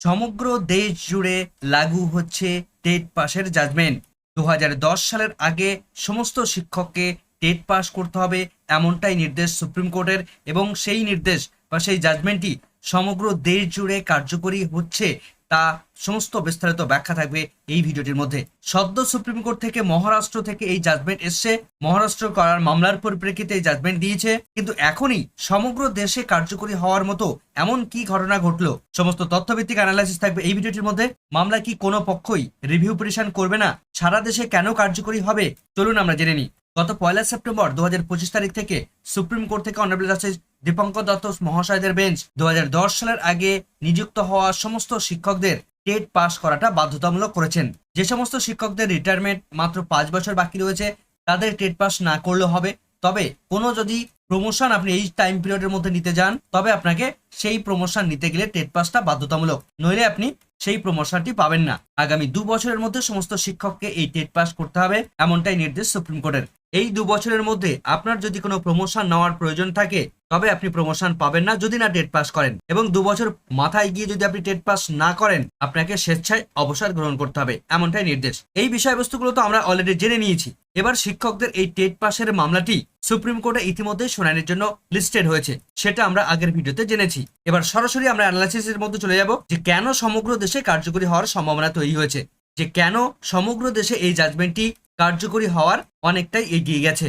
সমগ্র দেশ জুড়ে লাগু হচ্ছে টেট পাসের জাজমেন্ট দু হাজার দশ সালের আগে সমস্ত শিক্ষককে টেট পাস করতে হবে এমনটাই নির্দেশ সুপ্রিম কোর্টের এবং সেই নির্দেশ বা সেই জাজমেন্টটি সমগ্র দেশ জুড়ে কার্যকরী হচ্ছে তা সমস্ত বিস্তারিত ব্যাখ্যা থাকবে এই ভিডিওটির মধ্যে। সদ্য সুপ্রিম কোর্ট থেকে মহারাষ্ট্র থেকে এই জাজমেন্ট এসছে। মহারাষ্ট্র করার মামলার পরিপ্রেক্ষিতে এই জাজমেন্ট দিয়েছে। কিন্তু এখনই সমগ্র দেশে কার্যকরী হওয়ার মতো এমন কি ঘটনা ঘটলো? সমস্ত তথ্যভিত্তিক অ্যানালাইসিস থাকবে এই ভিডিওটির মধ্যে। মামলা কি কোনো পক্ষই রিভিউ পিটিশন করবে না? সারা দেশে কেন কার্যকরী হবে? চলুন আমরা জেনে নিই। গত পয়লা সেপ্টেম্বর দু হাজার পঁচিশ তারিখ থেকে সুপ্রিম কোর্ট থেকে অনারেবল জাস্টিস দীপঙ্কর দত্ত মহাশয়দের বেঞ্চ দু হাজার দশ সালের আগে নিযুক্ত হওয়া সমস্ত শিক্ষকদের টেট পাস করাটা বাধ্যতামূলক করেছেন। যে সমস্ত শিক্ষকদের রিটায়ারমেন্ট মাত্র পাঁচ বছর বাকি রয়েছে, তাদের টেট পাস না করলেও হবে। তবে কোনো যদি প্রমোশন আপনি এই টাইম পিরিয়ডের মধ্যে নিতে যান, তবে আপনাকে সেই প্রমোশন নিতে গেলে টেট পাসটা বাধ্যতামূলক। নইলে আপনি সেই প্রমোশনটি পাবেন না। আগামী দু বছরের মধ্যে সমস্ত শিক্ষককে এই টেট পাস করতে হবে, এমনটাই নির্দেশ সুপ্রিম কোর্টের। এই দু বছরের মধ্যে আপনার যদি কোনো প্রমোশন নেওয়ার প্রয়োজন থাকে, তবে আপনি প্রমোশন পাবেন না যদি না টেট পাস করেন। এবং দু বছর মাথায় গিয়ে যদি আপনি টেট পাস না করেন, আপনাকে স্বেচ্ছায় অবসর গ্রহণ করতে হবে, এমনটাই নির্দেশ। এই বিষয়বস্তুগুলো তো আমরা অলরেডি জেনে নিয়েছি। এবার শিক্ষকদের এই টেট পাসের মামলাটি সুপ্রিম কোর্টে ইতিমধ্যে শুনানির জন্য লিস্টেড হয়েছে। সেটা আমরা আগের ভিডিওতে জেনেছি। এবার সরাসরি আমরা অ্যানালাইসিসের মধ্যে চলে যাব যে কেন সমগ্র দেশে কার্যকরী হওয়ার সম্ভাবনা তৈরি হয়েছে। যে কেন সমগ্র দেশে এই জাজমেন্টটি কার্যকরী হওয়ার অনেকটাই এগিয়ে গেছে।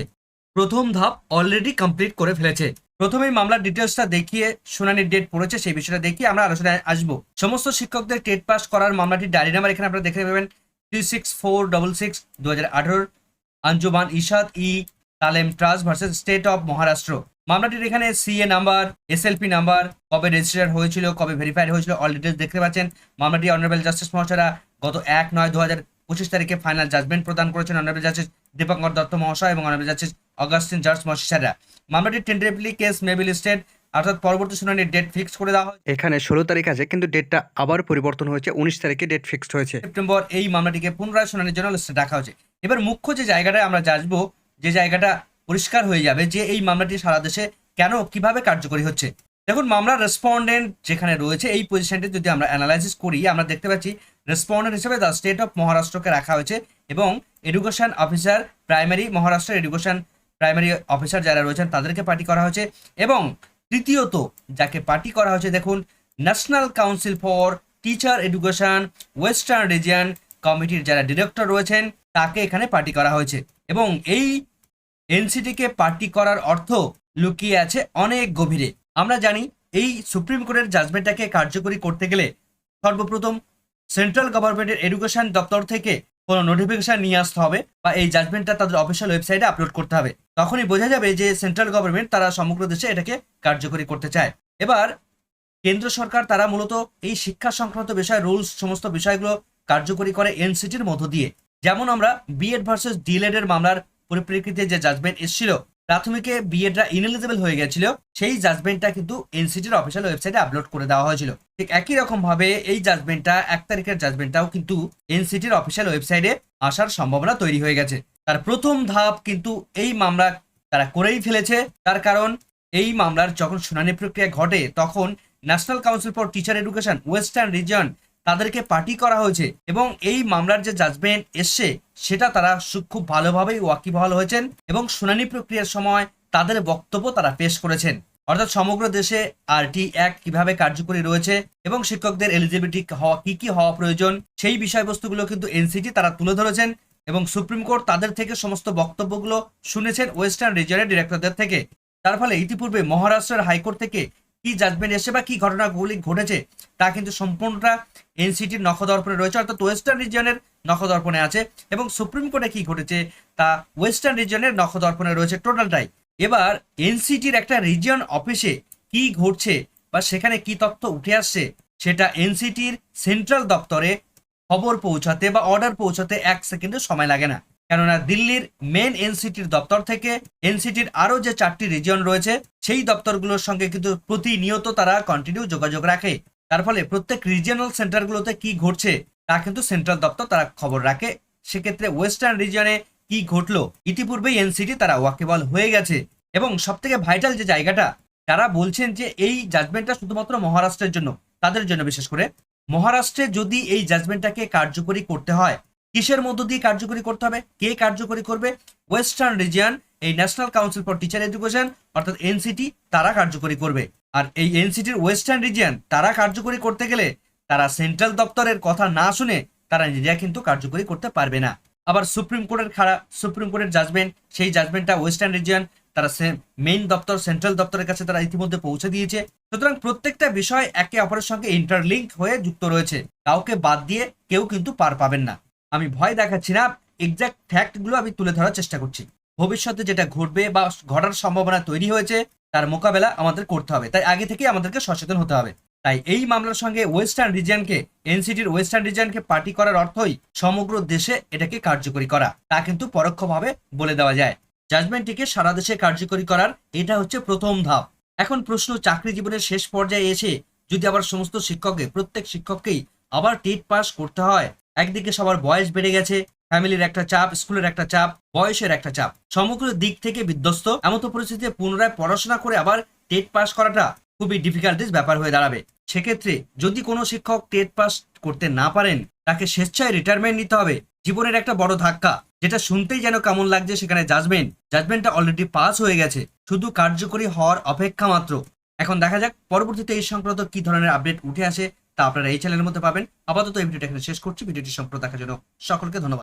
প্রথম ধাপ অলরেডি কমপ্লিট করে ফেলেছে। প্রথমেই মামলার ডিটেলসটা দেখিয়ে শুনানির ডেট পড়েছে, সেই বিষয়টা দেখিয়ে আমরা আলোচনায় আসব। সমস্ত শিক্ষকদের টেট পাস করার মামলাটি ডায়রি নাম্বার এখানে আপনারা দেখে পাবেন three six four double six দু হাজার আঠারোর Anjuman Ishaat e Taleem trust versus state of Maharashtra. মামলাটির এখানে সিএ নাম্বার এসএলপি নাম্বার কবে রেজিস্টার হয়েছিল, কবে ভেরিফাইড হয়েছিল অল ডিটেলস দেখতে পাচ্ছেন। মামলাটি অনারেবল জাস্টিস মহাশয়রা গত এক নয় দু হাজার পঁচিশ তারিখে ফাইনাল জাজমেন্ট প্রদান করেছেন অনারেবল জাস্টিস দীপঙ্কর দত্ত মহাশয় এবং অনারেবল জাস্টিস অগাস্টিন জর্জ মহাশয়রা মামলাটির টেন্ডারেবলি কেস মেবিল স্টেট অর্থাৎ পরবর্তী শুনানির ডেট ফিক্স করে দেওয়া হয় এখানে ষোলো তারিখ আছে কিন্তু ডেটটা আবার পরিবর্তন হয়েছে উনিশ তারিখে ডেট ফিক্সড হয়েছে। সেপ্টেম্বর এই মামলাটিকে পুনরায় শুনানির জন্য লিস্টে রাখা হয়েছে। এবার মুখ্য যে জায়গাটায় আমরা আসব যে জায়গাটা পরিষ্কার হয়ে যাবে যে এই মামলাটি সারা দেশে কেন কীভাবে কার্যকরী হচ্ছে। দেখুন মামলার রেসপন্ডেন্ট যেখানে রয়েছে এই পজিশনটি যদি আমরা অ্যানালাইসিস করি আমরা দেখতে পাচ্ছি রেসপন্ডেন্ট হিসেবে দ্য স্টেট অফ মহারাষ্ট্রকে রাখা হয়েছে এবং এডুকেশন অফিসার প্রাইমারি মহারাষ্ট্রের এডুকেশন প্রাইমারি অফিসার যারা রয়েছেন তাদেরকে পার্টি করা হয়েছে এবং তৃতীয়ত যাকে পার্টি করা হয়েছে দেখুন National Council for Teacher Education Western Region কমিটির যারা ডিরেক্টর রয়েছেন তাকে এখানে পার্টি করা হয়েছে এবং এই এনসিটিকে পার্টি করার অর্থ লুকিয়ে আছে অনেক গভীরে। আমরা জানি এই সুপ্রিম কোর্টের জাজমেন্টটাকে কার্যকরী করতে গেলে সর্বপ্রথম সেন্ট্রাল গভর্নমেন্টের এডুকেশন দপ্তর থেকে কোনো নোটিফিকেশন নিয়ে আসতে হবে বা এই জাজমেন্টটা তাদের অফিসিয়াল ওয়েবসাইটে আপলোড করতে হবে। তখনই বোঝা যাবে যে সেন্ট্রাল গভর্নমেন্ট তারা সমগ্র দেশে এটাকে কার্যকরী করতে চায়। এবার কেন্দ্র সরকার তারা মূলত এই শিক্ষা সংক্রান্ত বিষয় রুলস সমস্ত বিষয়গুলো কার্যকরী করে এনসিটির মধ্য দিয়ে। যেমন আমরা বিএড ভার্সেস ডিএলএড এর মামলার পরিপ্রেক্ষিতে যে জাজমেন্ট এসেছিল প্রাথমিকে বিএডরা ইনএলিজিবল হয়ে গেছিল। সেই জাজমেন্টটা কিন্তু এনসিটির অফিসিয়াল ওয়েবসাইটে আপলোড করে দেওয়া হয়েছিল। ঠিক একই রকম ভাবে এই জাজমেন্টটা এক তারিখের জাজমেন্টটাও কিন্তু এনসিটির অফিসিয়াল ওয়েবসাইটে আসার সম্ভাবনা তৈরি হয়ে গেছে। তার প্রথম ধাপ কিন্তু এই মামলা তারা করেই ফেলেছে। তার কারণ, এই মামলার যখন শুনানি প্রক্রিয়া ঘটে, তখন National Council for Teacher Education Western Region তাদেরকে পার্টি করা হয়েছে এবং এই মামলার যে জাজমেন্ট এসছে, সেটা তারা খুব ভালোভাবেই ওয়াকিবহাল হয়েছেন এবং শুনানি প্রক্রিয়ার সময় তাদের বক্তব্য তারা পেশ করেছেন। অর্থাৎ সমগ্র দেশে আরটি অ্যাক্ট কীভাবে কার্যকরী রয়েছে এবং শিক্ষকদের এলিজিবিলিটি হওয়া, কি কি হওয়া প্রয়োজন, সেই বিষয়বস্তুগুলো কিন্তু এনসিটি তারা তুলে ধরেছেন এবং সুপ্রিম কোর্ট তাদের থেকে সমস্ত বক্তব্যগুলো শুনেছেন ওয়েস্টার্ন রিজনের ডিরেক্টরদের থেকে। তার ফলে ইতিপূর্বে মহারাষ্ট্রের হাইকোর্ট থেকে কি জাজমেন্ট এসে বা কি ঘটনাগুলি ঘটেছে, তা কিন্তু সম্পূর্ণটা এনসিটির নখদর্পণে রয়েছে, অর্থাৎ ওয়েস্টার্ন রিজিয়নের নখদর্পণে আছে এবং সুপ্রিম কোর্টে কি ঘটেছে, তা ওয়েস্টার্ন রিজিয়নের নখদর্পণে রয়েছে টোটালটাই এবার এনসিটির একটা রিজিয়ন অফিসে কি ঘটছে বা সেখানে কি তথ্য উঠে আসছে, সেটা এনসিটির সেন্ট্রাল দপ্তরে খবর পৌঁছাতে বা অর্ডার পৌঁছাতে এক সেকেন্ডের সময় লাগে না। কেননা দিল্লির মেন এনসিটির দপ্তর থেকে এনসিটির আরও যে চারটি রিজিয়ন রয়েছে, সেই দপ্তরগুলোর সঙ্গে কিন্তু প্রতিনিয়ত তারা কন্টিনিউ যোগাযোগ রাখে। তার ফলে প্রত্যেক রিজিয়নাল সেন্টারগুলোতে কি ঘটছে, তা কিন্তু সেন্ট্রাল দপ্তর তারা খবর রাখে। সেক্ষেত্রে ওয়েস্টার্ন রিজিয়নে কি ঘটলো, ইতিপূর্বেই এনসিটি তারা ওয়াকেবল হয়ে গেছে। এবং সব থেকে ভাইটাল যে জায়গাটা, তারা বলছেন যে এই জাজমেন্টটা শুধুমাত্র মহারাষ্ট্রের জন্য, তাদের জন্য বিশেষ করে। মহারাষ্ট্রে যদি এই জাজমেন্টটাকে কার্যকরী করতে হয় কিসের মধ্য দিয়ে কার্যকরী করতে হবে? কে কার্যকরী করবে? ওয়েস্টার্ন রিজিয়ন এই National Council for Teacher Education অর্থাৎ এনসিটি তারা কার্যকরী করবে। আর এই এনসিটির ওয়েস্টার্ন রিজিয়ন তারা কার্যকরী করতে গেলে তারা সেন্ট্রাল দপ্তরের কথা না শুনে তারা নিজেরা কিন্তু কার্যকরী করতে পারবে না। আবার সুপ্রিম কোর্টের খাড়া সুপ্রিম কোর্টের জাজমেন্ট সেই জাজমেন্টটা ওয়েস্টার্ন রিজিয়ন তারা মেইন দপ্তর সেন্ট্রাল দপ্তরের কাছে তারা ইতিমধ্যে পৌঁছে দিয়েছে। সুতরাং প্রত্যেকটা বিষয় একে অপরের সঙ্গে ইন্টারলিঙ্ক হয়ে যুক্ত রয়েছে। কাউকে বাদ দিয়ে কেউ কিন্তু পার পাবেন না। আমি ভয় দেখাচ্ছি না এক্সাক্ট ফ্যাক্টগুলো আমি তুলে ধরার চেষ্টা করছি। ভবিষ্যতে যেটা ঘটবে বা ঘটার সম্ভাবনা তৈরি হয়েছে, তার মোকাবেলা আমাদের করতে হবে। তাই আগে থেকে আমাদেরকে সচেতন হতে হবে। তাই এই মামলার সঙ্গে ওয়েস্টার্ন রিজিয়নকে এনসিটির ওয়েস্টার্ন রিজিয়নকে পার্টি করার অর্থই সমগ্র দেশে এটাকে কার্যকরী করা। তা কিন্তু পরোক্ষভাবে বলে দেওয়া যায়। জাজমেন্টটিকে সারা দেশে কার্যকরী করার এটা হচ্ছে প্রথম ধাপ। এখন প্রশ্ন চাকরি জীবনের শেষ পর্যায়ে এসে যদি আবার সমস্ত শিক্ষককে, প্রত্যেক শিক্ষককেই আবার টেট পাস করতে হয় একদিকে সবার বয়স বেড়ে গেছে, ফ্যামিলির একটা চাপ, স্কুলের একটা চাপ, বয়সের একটা চাপ। সমগ্র দিক থেকে বিধ্বস্ত। এমতো পরিস্থিতিতে পুনরায় পড়াশোনা করে আবার টেট পাস করাটা খুবই ডিফিকাল্টিস ব্যাপার হয়ে দাঁড়াবে। সেক্ষেত্রে যদি কোনো শিক্ষক টেট পাস করতে না পারেন, তাকে স্বেচ্ছায় রিটায়ারমেন্ট নিতে হবে। জীবনের একটা বড় ধাক্কা, যেটা শুনতেই যেন কেমন লাগছে সেখানে জাজমেন্ট জাজমেন্টটা অলরেডি পাস হয়ে গেছে, শুধু কার্যকরী হওয়ার অপেক্ষা মাত্র। এখন দেখা যাক, পরবর্তীতে এই সংক্রান্ত কি ধরনের আপডেট উঠে আসে তা আপনারা এই চ্যানেলের মধ্যে পাবেন। আপাতত এই ভিডিওটা এখানে শেষ করছি। ভিডিওটি সম্পূর্ণ দেখার জন্য সকলকে ধন্যবাদ।